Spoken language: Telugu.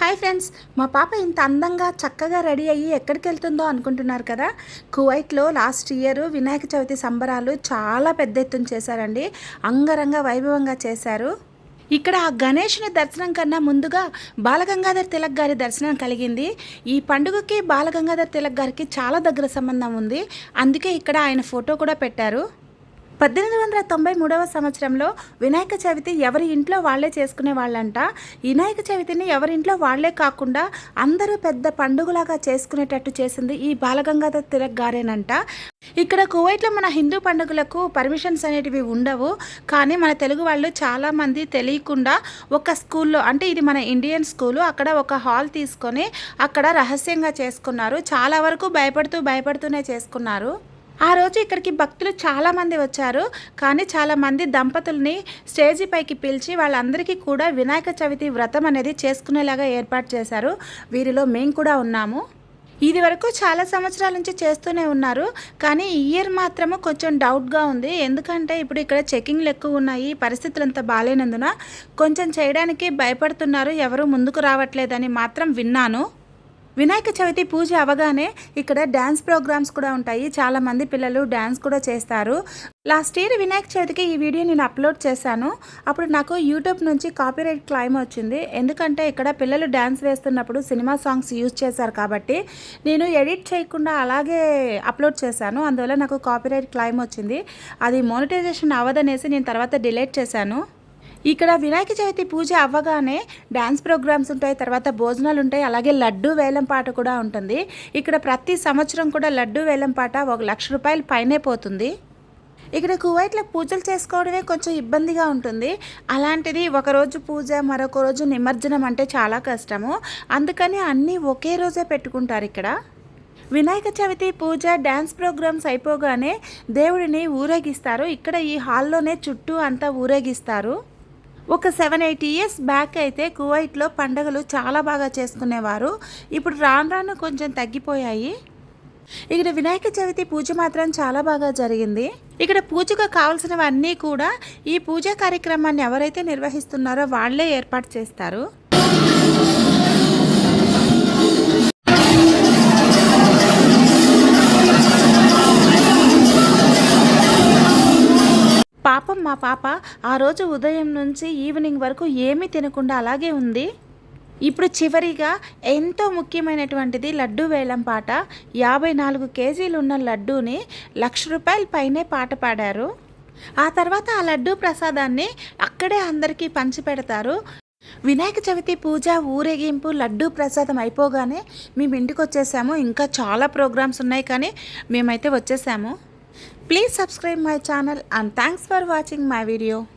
హాయ్ ఫ్రెండ్స్ మా పాప ఇంత అందంగా చక్కగా రెడీ అయ్యి ఎక్కడికి వెళ్తుందో అనుకుంటున్నారు కదా? కువైట్లో లాస్ట్ ఇయర్ వినాయక చవితి సంబరాలు చాలా పెద్ద ఎత్తున చేశారండి. అంగరంగ వైభవంగా చేశారు. ఇక్కడ ఆ గణేషుని దర్శనం కన్నా ముందుగా బాలగంగాధర్ తిలక్ గారి దర్శనం కలిగింది. ఈ పండుగకి బాలగంగాధర్ తిలక్ గారికి చాలా దగ్గర సంబంధం ఉంది. అందుకే ఇక్కడ ఆయన ఫోటో కూడా పెట్టారు. పద్దెనిమిది వందల తొంభై మూడవ సంవత్సరంలో వినాయక చవితి ఎవరి ఇంట్లో వాళ్ళే చేసుకునే వాళ్ళంట. వినాయక చవితిని ఎవరింట్లో వాళ్ళే వాళ్ళే కాకుండా అందరూ పెద్ద పండుగలాగా చేసుకునేటట్టు చేసింది ఈ బాలగంగాధర్ తిలక్ గారేనంట. ఇక్కడ కువైట్లో మన హిందూ పండుగలకు పర్మిషన్స్ అనేటివి ఉండవు. కానీ మన తెలుగు వాళ్ళు చాలామంది తెలియకుండా ఒక స్కూల్లో అంటే ఇది మన ఇండియన్ స్కూలు అక్కడ ఒక హాల్ తీసుకొని అక్కడ రహస్యంగా చేసుకున్నారు. చాలా వరకు భయపడుతూ భయపడుతూనే చేసుకున్నారు. ఆ రోజు ఇక్కడికి భక్తులు చాలామంది వచ్చారు. కానీ చాలామంది దంపతుల్ని స్టేజీ పైకి పిలిచి వాళ్ళందరికీ కూడా వినాయక చవితి వ్రతం అనేది చేసుకునేలాగా ఏర్పాటు చేశారు. వీరిలో మేము కూడా ఉన్నాము. ఇది వరకు చాలా సంవత్సరాల నుంచి చేస్తూనే ఉన్నారు. కానీ ఈ ఇయర్ మాత్రము కొంచెం డౌట్గా ఉంది. ఎందుకంటే ఇప్పుడు ఇక్కడ చెకింగ్లు ఎక్కువ ఉన్నాయి. పరిస్థితులు అంత బాగాలేనందున కొంచెం చేయడానికి భయపడుతున్నారు. ఎవరు ముందుకు రావట్లేదని మాత్రం విన్నాను. వినాయక చవితి పూజ అవగానే ఇక్కడ డ్యాన్స్ ప్రోగ్రామ్స్ కూడా ఉంటాయి. చాలామంది పిల్లలు డ్యాన్స్ కూడా చేస్తారు. లాస్ట్ ఇయర్ వినాయక చవితికి ఈ వీడియో నేను అప్లోడ్ చేశాను. అప్పుడు నాకు యూట్యూబ్ నుంచి కాపీరైట్ క్లైమ్ వచ్చింది. ఎందుకంటే ఇక్కడ పిల్లలు డ్యాన్స్ వేస్తున్నప్పుడు సినిమా సాంగ్స్ యూజ్ చేశారు కాబట్టి నేను ఎడిట్ చేయకుండా అలాగే అప్లోడ్ చేశాను. అందువల్ల నాకు కాపీరైట్ క్లైమ్ వచ్చింది. అది మోనిటైజేషన్ అవ్వదనేసి నేను తర్వాత డిలీట్ చేశాను. ఇక్కడ వినాయక చవితి పూజ అవ్వగానే డ్యాన్స్ ప్రోగ్రామ్స్ ఉంటాయి తర్వాత భోజనాలు ఉంటాయి అలాగే లడ్డు వేలం పాట కూడా ఉంటుంది. ఇక్కడ ప్రతి సంవత్సరం కూడా లడ్డు వేలం పాట ఒక లక్ష రూపాయల పైనే పోతుంది. ఇక్కడ కువైట్లో పూజలు చేసుకోవడమే కొంచెం ఇబ్బందిగా ఉంటుంది. అలాంటిది ఒకరోజు పూజ మరొక రోజు నిమజ్జనం అంటే చాలా కష్టము. అందుకని అన్నీ ఒకే రోజే పెట్టుకుంటారు ఇక్కడ. వినాయక చవితి పూజ డ్యాన్స్ ప్రోగ్రామ్స్ అయిపోగానే దేవుడిని ఊరేగిస్తారు. ఇక్కడ ఈ హాల్లోనే చుట్టూ అంతా ఊరేగిస్తారు. ఒక సెవెన్ ఎయిట్ ఇయర్స్ బ్యాక్ అయితే కువైట్లో పండగలు చాలా బాగా చేసుకునేవారు. ఇప్పుడు రాను రాను కొంచెం తగ్గిపోయాయి. ఇక్కడ వినాయక చవితి పూజ మాత్రం చాలా బాగా జరిగింది. ఇక్కడ పూజకు కావాల్సినవన్నీ కూడా ఈ పూజా కార్యక్రమాన్ని ఎవరైతే నిర్వహిస్తున్నారో వాళ్ళే ఏర్పాటు చేస్తారు. పాపం మా పాప ఆ రోజు ఉదయం నుంచి ఈవినింగ్ వరకు ఏమీ తినకుండా అలాగే ఉంది. ఇప్పుడు చివరిగా ఎంతో ముఖ్యమైనటువంటిది లడ్డు వేలం పాట. యాభై నాలుగు కేజీలు ఉన్న లడ్డూని లక్ష రూపాయల పైనే పాట పాడారు. ఆ తర్వాత ఆ లడ్డూ ప్రసాదాన్ని అక్కడే అందరికీ పంచిపెడతారు వినాయక చవితి పూజ ఊరేగింపు లడ్డూ ప్రసాదం అయిపోగానే మేము ఇంటికి వచ్చేసాము ఇంకా చాలా ప్రోగ్రామ్స్ ఉన్నాయి కానీ మేమైతే వచ్చేసాము. Please subscribe my channel and thanks for watching my video.